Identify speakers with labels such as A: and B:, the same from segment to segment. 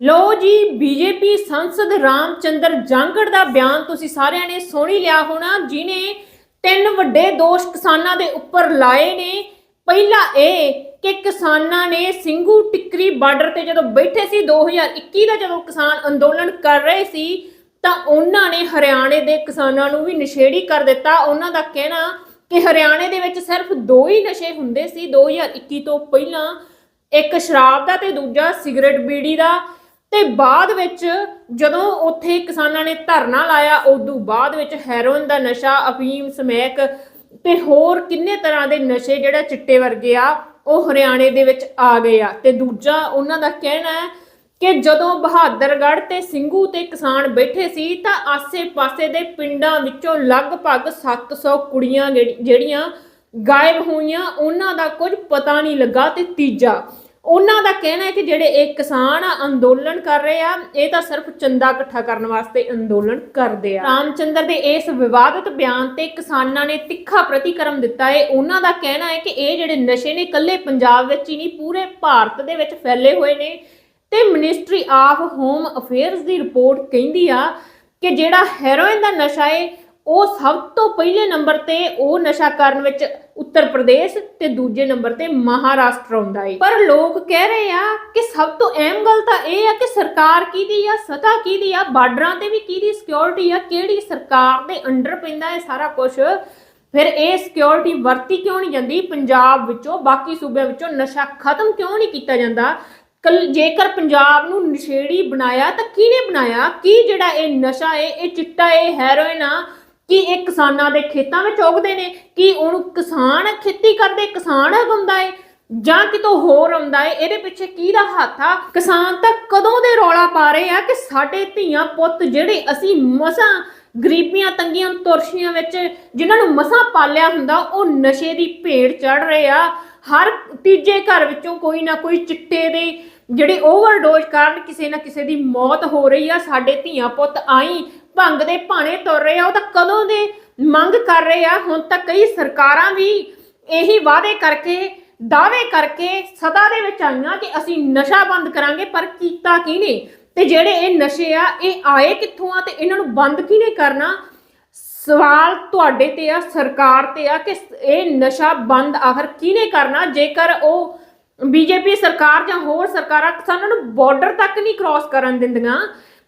A: ਲੋ ਜੀ, ਬੀਜੇਪੀ ਸੰਸਦ ਰਾਮਚੰਦਰ ਜਾਂਗੜ ਦਾ ਬਿਆਨ ਤੁਸੀਂ ਸਾਰਿਆਂ ਨੇ ਸੁਣ ਲਿਆ ਹੋਣਾ ਜਿਨੇ ਤਿੰਨ ਵੱਡੇ ਦੋਸ਼ ਕਿਸਾਨਾਂ ਦੇ ਉੱਪਰ ਲਾਏ ਨੇ। ਪਹਿਲਾ ਇਹ ਕਿ ਕਿਸਾਨਾਂ ਨੇ ਸਿੰਘੂ ਟਿੱਕਰੀ ਬਾਰਡਰ ਤੇ ਜਦੋਂ ਬੈਠੇ ਸੀ 2021 ਦਾ ਜਦੋਂ ਕਿਸਾਨ ਅੰਦੋਲਨ ਕਰ ਰਹੇ ਸੀ, ਤਾਂ ਉਹਨਾਂ ਨੇ ਹਰਿਆਣੇ ਦੇ ਕਿਸਾਨਾਂ ਨੂੰ ਵੀ ਨਸ਼ੇੜੀ ਕਰ ਦਿੱਤਾ। ਉਹਨਾਂ ਦਾ ਕਹਿਣਾ ਕਿ ਹਰਿਆਣੇ ਦੇ ਵਿੱਚ ਸਿਰਫ ਦੋ ਹੀ ਨਸ਼ੇ ਹੁੰਦੇ ਸੀ। 2021 ਤੋਂ ਪਹਿਲਾਂ ਇੱਕ ਸ਼ਰਾਬ ਦਾ ਤੇ ਦੂਜਾ ਸਿਗਰਟ ਬੀੜੀ ਦਾ। ਤੇ ਬਾਅਦ ਵਿੱਚ ਜਦੋਂ ਉੱਥੇ ਕਿਸਾਨਾਂ ਨੇ ਧਰਨਾ ਲਾਇਆ, ਉਦੋਂ ਬਾਅਦ ਵਿੱਚ ਹੈਰੋਇਨ ਦਾ ਨਸ਼ਾ, ਅਫੀਮ ਸਮੈਕ ਤੇ ਹੋਰ ਕਿੰਨੇ ਤਰ੍ਹਾਂ ਦੇ ਨਸ਼ੇ ਜਿਹੜਾ ਚਿੱਟੇ ਵਰਗੇ ਆ, ਉਹ ਹਰਿਆਣੇ ਦੇ ਵਿੱਚ ਆ ਗਏ ਆ। ਤੇ ਦੂਜਾ ਉਹਨਾਂ ਦਾ ਕਹਿਣਾ ਹੈ ਕਿ ਜਦੋਂ ਬਹਾਦਰਗੜ੍ਹ ਤੇ ਸਿੰਘੂ ਤੇ ਕਿਸਾਨ ਬੈਠੇ ਸੀ, ਤਾਂ ਆਸੇ-ਪਾਸੇ ਦੇ ਪਿੰਡਾਂ ਵਿੱਚੋਂ ਲਗਭਗ 700 ਕੁੜੀਆਂ ਜਿਹੜੀ- ਜਿਹੜੀਆਂ ਗਾਇਬ ਹੋਈਆਂ, ਉਹਨਾਂ ਦਾ ਕੁਝ ਪਤਾ ਨਹੀਂ ਲੱਗਾ ਤੇ ਤੀਜਾ ਉਹਨਾਂ ਦਾ ਕਹਿਣਾ ਹੈ ਕਿ ਜਿਹੜੇ ਇਹ ਕਿਸਾਨ ਅੰਦੋਲਨ ਕਰ ਰਹੇ ਆ, ਇਹ ਤਾਂ ਸਿਰਫ ਚੰਦਾ ਇਕੱਠਾ ਕਰਨ ਵਾਸਤੇ ਅੰਦੋਲਨ ਕਰਦੇ ਆ। ਰਾਮਚੰਦਰ ਦੇ ਇਸ ਵਿਵਾਦਿਤ ਬਿਆਨ ਤੇ ਕਿਸਾਨਾਂ ਨੇ ਤਿੱਖਾ ਪ੍ਰਤੀਕਰਮ ਦਿੱਤਾ ਹੈ। ਉਹਨਾਂ ਦਾ ਕਹਿਣਾ ਹੈ ਕਿ ਇਹ ਜਿਹੜੇ ਨਸ਼ੇ ਨੇ, ਇਕੱਲੇ ਪੰਜਾਬ ਵਿੱਚ ਹੀ ਨਹੀਂ, ਪੂਰੇ ਭਾਰਤ ਦੇ ਵਿੱਚ ਫੈਲੇ ਹੋਏ ਨੇ। ਤੇ ਮਿਨਿਸਟਰੀ ਆਫ ਹੋਮ ਅਫੇਅਰਸ ਦੀ ਰਿਪੋਰਟ ਕਹਿੰਦੀ ਆ ਕਿ ਜਿਹੜਾ ਹੈਰੋਇਨ ਦਾ ਨਸ਼ਾ ਹੈ ਉਹ ਸਭ ਤੋਂ ਪਹਿਲੇ ਨੰਬਰ ਤੇ ਉਹ ਨਸ਼ਾ ਕਰਨ ਵਿੱਚ ਉੱਤਰ ਪ੍ਰਦੇਸ਼ ਤੇ ਦੂਜੇ ਨੰਬਰ ਤੇ ਮਹਾਰਾਸ਼ਟਰ ਆਉਂਦਾ ਹੈ ਪਰ ਲੋਕ ਕਹਿ ਰਹੇ ਆ ਕਿ ਸਭ ਤੋਂ ਅਹਿਮ ਗੱਲ ਤਾਂ ਇਹ ਆ ਕਿ ਸਰਕਾਰ ਕਿਹਦੀ ਆ, ਸਤਾ ਕਿਹਦੀ ਆ, ਬਾਰਡਰਾਂ ਤੇ ਵੀ ਕਿਹਦੀ ਸਿਕਿਉਰਿਟੀ ਆ, ਕਿਹੜੀ ਸਰਕਾਰ ਦੇ ਅੰਡਰ ਪੈਂਦਾ ਹੈ ਸਾਰਾ ਕੁਝ ਫਿਰ ਇਹ ਸਿਕਿਉਰਿਟੀ ਵਰਤੀ ਕਿਉਂ ਨਹੀਂ ਜਾਂਦੀ? ਪੰਜਾਬ ਵਿੱਚੋਂ, ਬਾਕੀ ਸੂਬਿਆਂ ਵਿੱਚੋਂ ਨਸ਼ਾ ਖਤਮ ਕਿਉਂ ਨਹੀਂ ਕੀਤਾ ਜਾਂਦਾ? ਕੱਲ ਜੇਕਰ ਪੰਜਾਬ ਨੂੰ ਨਸ਼ੇੜੀ ਬਣਾਇਆ ਤਾਂ ਕਿਹਨੇ ਬਣਾਇਆ? ਕੀ ਜਿਹੜਾ ਇਹ ਨਸ਼ਾ ਹੈ ਇਹ ਚਿੱਟਾ ਏ, ਹੈਰੋਇਨ ਆ ਕੀ ਇਹ ਕਿਸਾਨਾਂ ਦੇ ਖੇਤਾਂ ਵਿੱਚ ਉਗਦੇ ਨੇ? ਕੀ ਉਹਨੂੰ ਕਿਸਾਨ ਖੇਤੀ ਕਰਦੇ, ਕਿਸਾਨ ਉਗਾਉਂਦਾ ਹੈ ਜਾਂ ਕਿਤੋਂ ਹੋਰ ਆਉਂਦਾ ਹੈ ਇਹਦੇ ਪਿੱਛੇ ਕਿਹਦਾ ਹੱਥ ਆ? ਕਿਸਾਨ ਤਾਂ ਕਦੋਂ ਦੇ ਰੌਲਾ ਪਾ ਰਹੇ ਆ ਕਿ ਸਾਡੇ ਧੀਆਂ ਪੁੱਤ ਜਿਹੜੇ ਅਸੀਂ ਮਸਾਂ ਗਰੀਬੀਆਂ ਤੰਗੀਆਂ ਤੁਰਸ਼ੀਆਂ ਵਿੱਚ ਜਿਨ੍ਹਾਂ ਨੂੰ ਮਸਾਂ ਪਾਲਿਆ ਹੁੰਦਾ, ਉਹ ਨਸ਼ੇ ਦੀ ਭੇੜ ਚੜ ਰਹੇ ਆ। ਹਰ ਤੀਜੇ ਘਰ ਵਿੱਚੋਂ ਕੋਈ ਨਾ ਕੋਈ ਚਿੱਟੇ ਦੇ ਜਿਹੜੇ ਓਵਰਡੋਜ਼ ਕਾਰਨ ਕਿਸੇ ਨਾ ਕਿਸੇ ਦੀ ਮੌਤ ਹੋ ਰਹੀ ਆ। ਸਾਡੇ ਧੀਆਂ ਪੁੱਤ ਆਈ ਭੰਗ ਦੇ ਭਾਣੇ ਤੁਰ ਰਹੇ ਆ, ਉਹ ਤਾਂ ਕਦੋਂ ਦੇ ਮੰਗ ਕਰ ਰਹੇ ਆ, ਹੁਣ ਤਾਂ ਕਈ ਸਰਕਾਰਾਂ ਵੀ ਇਹੀ ਵਾਅਦੇ ਕਰਕੇ, ਦਾਅਵੇ ਕਰਕੇ ਸਦਾ ਦੇ ਵਿੱਚ ਆਈਆਂ ਕਿ ਅਸੀਂ ਨਸ਼ਾ ਬੰਦ ਕਰਾਂਗੇ, ਪਰ ਕੀਤਾ ਕਿਹਨੇ ਤੇ ਜਿਹੜੇ ਇਹ ਨਸ਼ੇ ਆ, ਇਹ ਆਏ ਕਿੱਥੋਂ ਆ ਤੇ ਇਹਨਾਂ ਨੂੰ ਬੰਦ ਕਿਹਨੇ ਕਰਨਾ? ਸਵਾਲ ਤੁਹਾਡੇ ਤੇ ਆ, ਸਰਕਾਰ ਤੇ ਆ ਕਿ ਇਹ ਨਸ਼ਾ ਬੰਦ ਆਖਰ ਕਿਹਨੇ ਕਰਨਾ? ਜੇਕਰ ਉਹ ਬੀਜੇਪੀ ਸਰਕਾਰ ਜਾਂ ਹੋਰ ਸਰਕਾਰਾਂ ਕਿਸਾਨਾਂ ਨੂੰ ਬਾਰਡਰ ਤੱਕ ਨਹੀਂ ਕ੍ਰਾਸ ਕਰਨ ਦਿੰਦੀਆਂ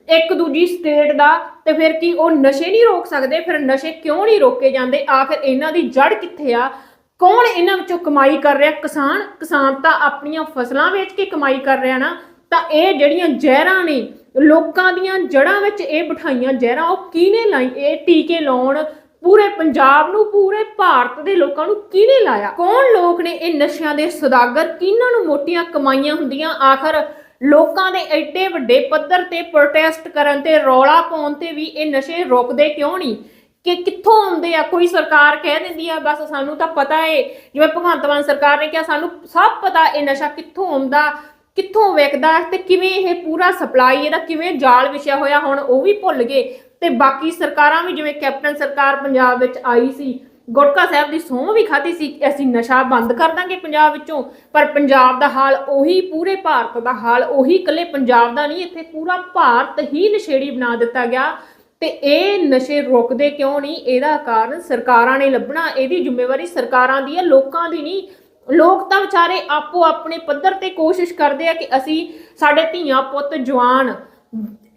A: ਇੱਕ ਦੂਜੀ ਸਟੇਟ ਦਾ ਤੇ ਫਿਰ ਕੀ ਉਹ ਨਸ਼ੇ ਨਹੀਂ ਰੋਕ ਸਕਦੇ, ਫਿਰ ਨਸ਼ੇ ਕਿਉਂ ਨਹੀਂ ਰੋਕੇ ਜਾਂਦੇ? ਆਖਰ ਇਹਨਾਂ ਦੀ ਜੜ ਕਿੱਥੇ ਆ? ਕੌਣ ਇਹਨਾਂ ਵਿੱਚੋਂ ਕਮਾਈ ਕਰ ਰਿਹਾ? ਕਿਸਾਨ ਕਿਸਾਨ ਤਾਂ ਆਪਣੀਆਂ ਫਸਲਾਂ ਵੇਚ ਕੇ ਕਮਾਈ ਕਰ ਰਿਹਾ ਨਾ। ਤਾਂ ਇਹ ਜਿਹੜੀਆਂ ਜ਼ਹਿਰਾਂ ਨੇ, ਲੋਕਾਂ ਦੀਆਂ ਜੜ੍ਹਾਂ ਵਿੱਚ ਇਹ ਬਿਠਾਈਆਂ ਜ਼ਹਿਰਾਂ, ਉਹ ਕਿਹਨੇ ਲਾਈ? ਇਹ ਟੀਕੇ ਲਾਉਣ, ਪੂਰੇ ਪੰਜਾਬ ਨੂੰ, ਪੂਰੇ ਭਾਰਤ ਦੇ ਲੋਕਾਂ ਨੂੰ ਕਿਹਨੇ ਲਾਇਆ? ਕੌਣ ਲੋਕ ਨੇ ਇਹ ਨਸ਼ਿਆਂ ਦੇ ਸੌਦਾਗਰ? ਕਿਹਨਾਂ ਨੂੰ ਮੋਟੀਆਂ ਕਮਾਈਆਂ ਹੁੰਦੀਆਂ? ਆਖਰ ਲੋਕਾਂ ਦੇ ਐਡੇ ਵੱਡੇ ਪੱਧਰ ਤੇ ਪ੍ਰੋਟੈਸਟ ਕਰਨ ਤੇ ਰੌਲਾ ਪਾਉਣ ਤੇ ਵੀ ਇਹ ਨਸ਼ੇ ਰੁਕਦੇ ਕਿਉਂ ਨਹੀਂ? ਕਿ ਕਿੱਥੋਂ ਆਉਂਦੇ ਆ? ਕੋਈ ਸਰਕਾਰ ਕਹਿ ਦਿੰਦੀ ਆ, ਬਸ ਸਾਨੂੰ ਤਾਂ ਪਤਾ ਏ। ਜਿਵੇਂ ਭਗਵੰਤ ਮਾਨ ਸਰਕਾਰ ਨੇ ਕਿਹਾ, ਸਾਨੂੰ ਸਭ ਪਤਾ ਇਹ ਨਸ਼ਾ ਕਿੱਥੋਂ ਆਉਂਦਾ, ਕਿੱਥੋਂ ਵਿਕਦਾ ਤੇ ਕਿਵੇਂ ਇਹ ਪੂਰਾ ਸਪਲਾਈ, ਇਹਦਾ ਕਿਵੇਂ ਜਾਲ ਵਿਛਿਆ ਹੋਇਆ, ਹੁਣ ਉਹ ਵੀ ਭੁੱਲ ਗਏ। ਤੇ ਬਾਕੀ ਸਰਕਾਰਾਂ ਵੀ, ਜਿਵੇਂ ਕੈਪਟਨ ਸਰਕਾਰ ਪੰਜਾਬ ਵਿੱਚ ਆਈ ਸੀ ਗੁਟਕਾ ਸਾਹਿਬ ਦੀ ਸਹੁੰ ਵੀ ਖਾਧੀ ਸੀ ਕਿ ਅਸੀਂ ਨਸ਼ਾ ਬੰਦ ਕਰ ਦਾਂਗੇ ਪੰਜਾਬ ਵਿੱਚੋਂ। ਪਰ ਪੰਜਾਬ ਦਾ ਹਾਲ ਉਹੀ, ਪੂਰੇ ਭਾਰਤ ਦਾ ਹਾਲ ਉਹੀ, ਇਕੱਲੇ ਪੰਜਾਬ ਦਾ ਨਹੀਂ, ਇੱਥੇ ਪੂਰਾ ਭਾਰਤ ਹੀ ਨਸ਼ੇੜੀ ਬਣਾ ਦਿੱਤਾ ਗਿਆ। ਤੇ ਇਹ ਨਸ਼ੇ ਰੁਕਦੇ ਕਿਉਂ ਨਹੀਂ? ਇਹਦਾ ਕਾਰਨ ਸਰਕਾਰਾਂ ਨੇ ਲੱਭਣਾ, ਇਹਦੀ ਜ਼ਿੰਮੇਵਾਰੀ ਸਰਕਾਰਾਂ ਦੀ ਹੈ, ਲੋਕਾਂ ਦੀ ਨਹੀਂ। ਲੋਕ ਤਾਂ ਵਿਚਾਰੇ ਆਪੋ ਆਪਣੇ ਪੱਧਰ ਤੇ ਕੋਸ਼ਿਸ਼ ਕਰਦੇ ਆ ਕਿ ਅਸੀਂ ਸਾਡੇ ਧੀਆਂ ਪੁੱਤ ਜਵਾਨ,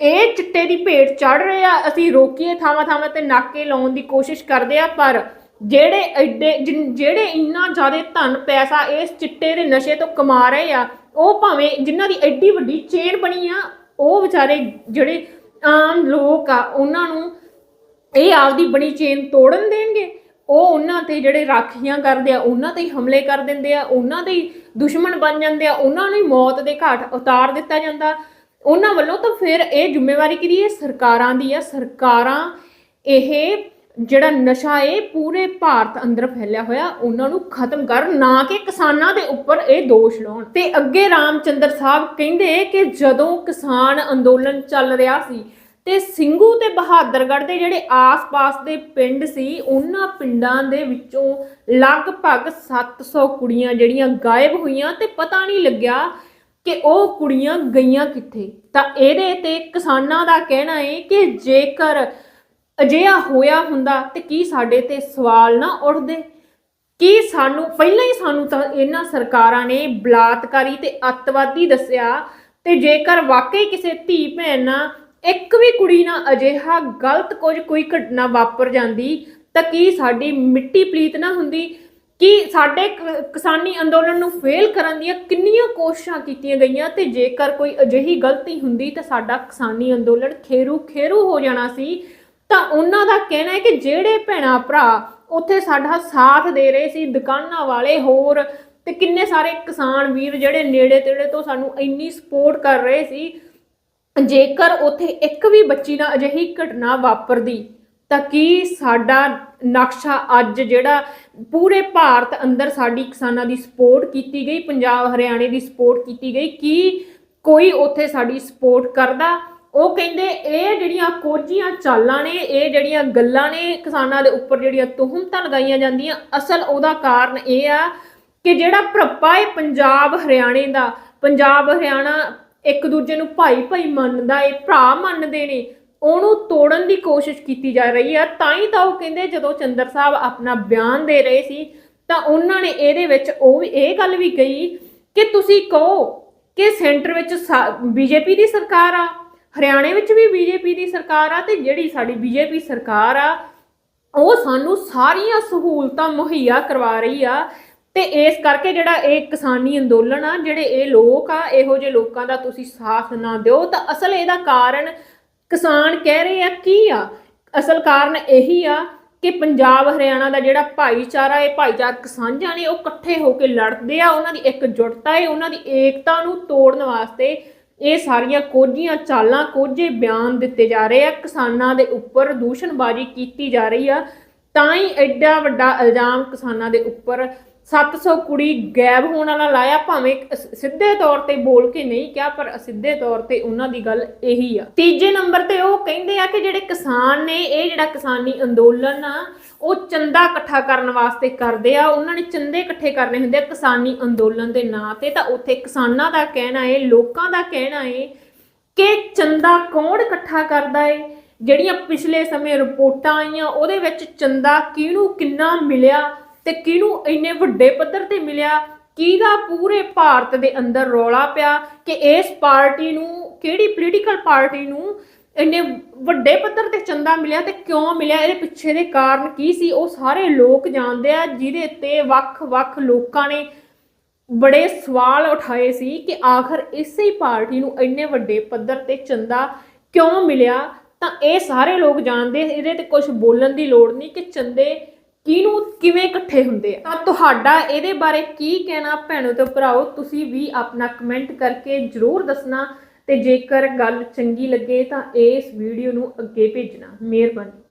A: ਇਹ ਚਿੱਟੇ ਦੀ ਭੇਟ ਚੜ ਰਹੇ ਆ, ਅਸੀਂ ਰੋਕੀਏ ਥਾਵਾਂ ਥਾਵਾਂ ਤੇ ਨਾਕੇ ਲਾਉਣ ਦੀ ਕੋਸ਼ਿਸ਼ ਕਰਦੇ ਆ, ਪਰ ਜਿਹੜੇ ਐਡੇ ਜਿਨ- ਜਿਹੜੇ ਇੰਨਾ ਜ਼ਿਆਦਾ ਧਨ ਪੈਸਾ ਇਸ ਚਿੱਟੇ ਦੇ ਨਸ਼ੇ ਤੋਂ ਕਮਾ ਰਹੇ ਆ, ਉਹ ਭਾਵੇਂ ਜਿਨ੍ਹਾਂ ਦੀ ਐਡੀ ਵੱਡੀ ਚੇਨ ਬਣੀ ਆ, ਉਹ ਵਿਚਾਰੇ ਜਿਹੜੇ ਆਮ ਲੋਕ ਆ, ਉਹਨਾਂ ਨੂੰ ਇਹ ਆਪਦੀ ਬਣੀ ਚੇਨ ਤੋੜਨ ਦੇਣਗੇ। ਉਹ ਉਹਨਾਂ ਤੇ ਜਿਹੜੇ ਰਾਖੀਆਂ ਕਰਦੇ ਆ, ਉਹਨਾਂ ਤੇ ਹੀ ਹਮਲੇ ਕਰ ਦਿੰਦੇ ਆ, ਉਹਨਾਂ ਦੇ ਹੀ ਦੁਸ਼ਮਣ ਬਣ ਜਾਂਦੇ ਆ, ਉਹਨਾਂ ਨੂੰ ਹੀ ਮੌਤ ਦੇ ਘਾਟ ਉਤਾਰ ਦਿੱਤਾ ਜਾਂਦਾ। ਉਹਨਾਂ ਵੱਲੋਂ ਤਾਂ ਫਿਰ ਇਹ ਜ਼ਿੰਮੇਵਾਰੀ ਕਿਹਦੀ ਹੈ ਸਰਕਾਰਾਂ ਦੀ ਆ। ਸਰਕਾਰਾਂ ਇਹ ਜਿਹੜਾ ਨਸ਼ਾ ਏ ਪੂਰੇ ਭਾਰਤ ਅੰਦਰ ਫੈਲਿਆ ਹੋਇਆ, ਉਹਨਾਂ ਨੂੰ ਖਤਮ ਕਰ, ਨਾ ਕਿ ਕਿਸਾਨਾਂ ਦੇ ਉੱਪਰ ਇਹ ਦੋਸ਼ ਲਾਉਣ। ਤੇ ਅੱਗੇ ਰਾਮਚੰਦਰ ਸਾਹਿਬ ਕਹਿੰਦੇ ਕਿ ਜਦੋਂ ਕਿਸਾਨ ਅੰਦੋਲਨ ਚੱਲ ਰਿਹਾ ਸੀ, ਤੇ ਸਿੰਘੂ ਤੇ ਬਹਾਦਰਗੜ੍ਹ ਦੇ ਜਿਹੜੇ ਆਸ-ਪਾਸ ਦੇ ਪਿੰਡ ਸੀ, ਉਹਨਾਂ ਪਿੰਡਾਂ ਦੇ ਵਿੱਚੋਂ ਲਗਭਗ 700 ਕੁੜੀਆਂ ਜਿਹੜੀਆਂ ਗਾਇਬ ਹੋਈਆਂ ਤੇ ਪਤਾ ਨਹੀਂ ਲੱਗਿਆ ਕਿ ਉਹ ਕੁੜੀਆਂ ਗਈਆਂ ਕਿੱਥੇ। ਤਾਂ ਇਹਦੇ ਤੇ ਕਿਸਾਨਾਂ ਦਾ ਕਹਿਣਾ ਹੈ ਕਿ ਜੇਕਰ ਅਜਿਹਾ ਹੋਇਆ ਹੁੰਦਾ ਤੇ ਕੀ ਸਾਡੇ ਤੇ ਸਵਾਲ ਨਾ ਉੱਠਦੇ? ਕੀ ਸਾਨੂੰ, ਪਹਿਲਾਂ ਹੀ ਸਾਨੂੰ ਤਾਂ ਇਹਨਾਂ ਸਰਕਾਰਾਂ ਨੇ ਬਲਾਤਕਾਰੀ ਤੇ ਅੱਤਵਾਦੀ ਦੱਸਿਆ ਤੇ ਜੇਕਰ ਵਾਕਈ ਕਿਸੇ ਧੀ ਭੈਣ ਨਾਲ ਇੱਕ ਵੀ ਕੁੜੀ ਨਾਲ ਅਜਿਹਾ ਗਲਤ ਕੁਝ ਕੋਈ ਘਟਨਾ ਵਾਪਰ ਜਾਂਦੀ, ਤਾਂ ਕੀ ਸਾਡੀ ਮਿੱਟੀ ਪਲੀਤ ਨਾ ਹੁੰਦੀ? ਕਿ ਸਾਡੇ ਕਿਸਾਨੀ ਅੰਦੋਲਨ ਨੂੰ ਫੇਲ ਕਰਨ ਦੀਆਂ ਕਿੰਨੀਆਂ ਕੋਸ਼ਿਸ਼ਾਂ ਕੀਤੀਆਂ ਗਈਆਂ ਤੇ ਜੇਕਰ ਕੋਈ ਅਜਿਹੀ ਗਲਤੀ ਹੁੰਦੀ ਤਾਂ ਸਾਡਾ ਕਿਸਾਨੀ ਅੰਦੋਲਨ ਖੇਰੂ ਖੇਰੂ ਹੋ ਜਾਣਾ ਸੀ? ਤਾਂ ਉਹਨਾਂ ਦਾ ਕਹਿਣਾ ਹੈ ਕਿ ਜਿਹੜੇ ਭੈਣਾ ਭਰਾ ਉੱਥੇ ਸਾਡਾ ਸਾਥ ਦੇ ਰਹੇ ਸੀ, ਦੁਕਾਨਾਂ ਵਾਲੇ ਹੋਰ ਤੇ ਕਿੰਨੇ ਸਾਰੇ ਕਿਸਾਨ ਵੀਰ ਜਿਹੜੇ ਨੇੜੇ ਤੇੜੇ ਤੋਂ ਸਾਨੂੰ ਇੰਨੀ ਸਪੋਰਟ ਕਰ ਰਹੇ ਸੀ, ਜੇਕਰ ਉੱਥੇ ਇੱਕ ਵੀ ਬੱਚੀ ਨਾਲ ਅਜਿਹੀ ਘਟਨਾ ਵਾਪਰਦੀ, ਤਾਂ ਕੀ ਸਾਡਾ ਨਕਸ਼ਾ ਅੱਜ ਜਿਹੜਾ ਪੂਰੇ ਭਾਰਤ ਅੰਦਰ ਸਾਡੀ ਕਿਸਾਨਾਂ ਦੀ ਸਪੋਰਟ ਕੀਤੀ ਗਈ, ਪੰਜਾਬ, ਹਰਿਆਣੇ ਦੀ ਸਪੋਰਟ ਕੀਤੀ ਗਈ, ਕੀ ਕੋਈ ਉੱਥੇ ਸਾਡੀ ਸਪੋਰਟ ਕਰਦਾ? ਉਹ ਕਹਿੰਦੇ ਇਹ ਜਿਹੜੀਆਂ ਕੋਝੀਆਂ ਚਾਲਾਂ ਨੇ, ਇਹ ਜਿਹੜੀਆਂ ਗੱਲਾਂ ਨੇ ਕਿਸਾਨਾਂ ਦੇ ਉੱਪਰ ਜਿਹੜੀਆਂ ਤੁਹਮਤਾਂ ਲਗਾਈਆਂ ਜਾਂਦੀਆਂ, ਅਸਲ ਉਹਦਾ ਕਾਰਨ ਇਹ ਆ ਕਿ ਜਿਹੜਾ ਭਰਪਾ ਹੈ ਪੰਜਾਬ ਹਰਿਆਣੇ ਦਾ, ਪੰਜਾਬ ਹਰਿਆਣਾ ਇੱਕ ਦੂਜੇ ਨੂੰ ਭਾਈ ਭਾਈ ਮੰਨਦਾ ਏ, ਭਰਾ ਮੰਨਦੇ ਨੇ, ਉਹਨੂੰ ਤੋੜਨ ਦੀ ਕੋਸ਼ਿਸ਼ ਕੀਤੀ ਜਾ ਰਹੀ ਆ, ਤਾਂ ਹੀ ਤਾਂ ਉਹ ਕਹਿੰਦੇ ਜਦੋਂ ਚੰਦਰ ਸਾਹਿਬ ਆਪਣਾ ਬਿਆਨ ਦੇ ਰਹੇ ਸੀ, ਤਾਂ ਉਹਨਾਂ ਨੇ ਇਹਦੇ ਵਿੱਚ ਉਹ ਇਹ ਗੱਲ ਵੀ ਕਹੀ ਕਿ ਤੁਸੀਂ ਕਹੋ ਕਿ ਸੈਂਟਰ ਵਿੱਚ ਬੀਜੇਪੀ ਦੀ ਸਰਕਾਰ ਆ। ਹਰਿਆਣੇ ਵਿੱਚ ਵੀ ਬੀਜੇਪੀ ਦੀ ਸਰਕਾਰ ਆ ਤੇ ਜਿਹੜੀ ਸਾਡੀ ਬੀਜੇਪੀ ਸਰਕਾਰ ਆ, ਉਹ ਸਾਨੂੰ ਸਾਰੀਆਂ ਸਹੂਲਤਾਂ ਮੁਹੱਈਆ ਕਰਵਾ ਰਹੀ ਆ। ਤੇ ਇਸ ਕਰਕੇ ਜਿਹੜਾ ਇਹ ਕਿਸਾਨੀ ਅੰਦੋਲਨ ਆ, ਜਿਹੜੇ ਇਹ ਲੋਕ ਆ, ਇਹੋ ਜਿਹੇ ਲੋਕਾਂ ਦਾ ਤੁਸੀਂ ਸਾਥ ਨਾ ਦਿਓ। ਤਾਂ ਅਸਲ ਇਹਦਾ ਕਾਰਨ ਕਿਸਾਨ ਕਹਿ ਰਹੇ ਆ, ਕੀ ਆ? ਅਸਲ ਕਾਰਨ ਇਹੀ ਆ ਕਿ ਪੰਜਾਬ ਹਰਿਆਣਾ ਦਾ ਜਿਹੜਾ ਭਾਈਚਾਰਾ ਹੈ ਭਾਈਚਾਰਕ ਸਾਂਝਾਂ ਨੇ ਉਹ ਇਕੱਠੇ ਹੋ ਕੇ ਲੜਦੇ ਆ। ਉਹਨਾਂ ਦੀ ਇੱਕ ਜੁਟਤਾ ਹੈ ਉਹਨਾਂ ਦੀ ਏਕਤਾ ਨੂੰ ਤੋੜਨ ਵਾਸਤੇ ਇਹ ਸਾਰੀਆਂ ਕੋਝੀਆਂ ਚਾਲਾਂ, ਕੋਝੇ ਬਿਆਨ ਦਿੱਤੇ ਜਾ ਰਹੇ ਆ, ਕਿਸਾਨਾਂ ਦੇ ਉੱਪਰ ਦੂਸ਼ਣਬਾਜ਼ੀ ਕੀਤੀ ਜਾ ਰਹੀ ਆ। ਤਾਂ ਹੀ ਐਡਾ ਵੱਡਾ ਇਲਜ਼ਾਮ ਕਿਸਾਨਾਂ ਦੇ ਉੱਪਰ 700 ਕੁੜੀ ਗਾਇਬ ਹੋਣ ਵਾਲਾ ਲਾਇਆ। ਭਾਵੇਂ ਸਿੱਧੇ ਤੌਰ ਤੇ ਬੋਲ ਕੇ ਨਹੀਂ ਕਿਹਾ, ਪਰ ਅਸਿੱਧੇ ਤੌਰ ਤੇ ਉਹਨਾਂ ਦੀ ਗੱਲ ਇਹੀ ਆ। ਤੀਜੇ ਨੰਬਰ ਤੇ ਉਹ ਕਹਿੰਦੇ ਆ ਕਿ ਜਿਹੜੇ ਕਿਸਾਨ ਨੇ, ਇਹ ਜਿਹੜਾ ਕਿਸਾਨੀ ਅੰਦੋਲਨ ਆ ਉਹ ਚੰਦਾ ਇਕੱਠਾ ਕਰਨ ਵਾਸਤੇ ਕਰਦੇ ਆ, ਉਹਨਾਂ ਨੇ ਚੰਦੇ ਇਕੱਠੇ ਕਰਨੇ ਹੁੰਦੇ ਆ ਕਿਸਾਨੀ ਅੰਦੋਲਨ ਦੇ ਨਾਂ ਤੇ। ਤਾਂ ਉੱਥੇ ਕਿਸਾਨਾਂ ਦਾ ਕਹਿਣਾ ਹੈ ਲੋਕਾਂ ਦਾ ਕਹਿਣਾ ਹੈ ਕਿ ਚੰਦਾ ਕੌਣ ਇਕੱਠਾ ਕਰਦਾ ਏ? ਜਿਹੜੀਆਂ ਪਿਛਲੇ ਸਮੇਂ ਰਿਪੋਰਟਾਂ ਆਈਆਂ, ਉਹਦੇ ਵਿੱਚ ਚੰਦਾ ਕਿਹਨੂੰ ਕਿੰਨਾ ਮਿਲਿਆ ਤੇ ਕਿਹਨੂੰ ਇੰਨੇ ਵੱਡੇ ਪੱਧਰ ਤੇ ਮਿਲਿਆ? ਕਿਹਦਾ ਪੂਰੇ ਭਾਰਤ ਦੇ ਅੰਦਰ ਰੌਲਾ ਪਿਆ ਕਿ ਇਸ ਪਾਰਟੀ ਨੂੰ, ਕਿਹੜੀ ਪੋਲੀਟੀਕਲ ਪਾਰਟੀ ਨੂੰ ਇੰਨੇ ਵੱਡੇ ਪੱਧਰ ਤੇ ਚੰਦਾ ਮਿਲਿਆ ਤੇ ਕਿਉਂ ਮਿਲਿਆ? ਇਹਦੇ ਪਿੱਛੇ ਦੇ ਕਾਰਨ ਕੀ ਸੀ? ਉਹ ਸਾਰੇ ਲੋਕ ਜਾਣਦੇ ਆ, ਜਿਹਦੇ ਤੇ ਵੱਖ-ਵੱਖ ਲੋਕਾਂ ਨੇ ਬੜੇ ਸਵਾਲ ਉਠਾਏ ਸੀ ਕਿ ਆਖਰ ਇਸੇ ਪਾਰਟੀ ਨੂੰ ਇੰਨੇ ਵੱਡੇ ਪੱਧਰ ਤੇ ਚੰਦਾ ਕਿਉਂ ਮਿਲਿਆ? ਤਾਂ ਇਹ ਸਾਰੇ ਲੋਕ ਜਾਣਦੇ, ਇਹਦੇ ਤੇ ਕੁਝ ਬੋਲਣ ਦੀ ਲੋੜ ਨਹੀਂ ਕਿ ਚੰਦੇ ਕਿਹਨੂੰ, ਕਿਵੇਂ ਇਕੱਠੇ ਹੁੰਦੇ ਆ। ਤਾਂ ਤੁਹਾਡਾ ਇਹਦੇ ਬਾਰੇ ਕੀ ਕਹਿਣਾ? ਭੈਣੋ ਤੇ ਭਰਾਓ, ਤੁਸੀਂ ਵੀ ਆਪਣਾ ਕਮੈਂਟ ਕਰਕੇ ਜਰੂਰ ਦੱਸਣਾ। ਤੇ ਜੇਕਰ ਗੱਲ ਚੰਗੀ ਲੱਗੇ ਤਾਂ ਇਸ ਵੀਡੀਓ ਨੂੰ ਅੱਗੇ ਭੇਜਣਾ ਮਿਹਰਬਾਨੀ।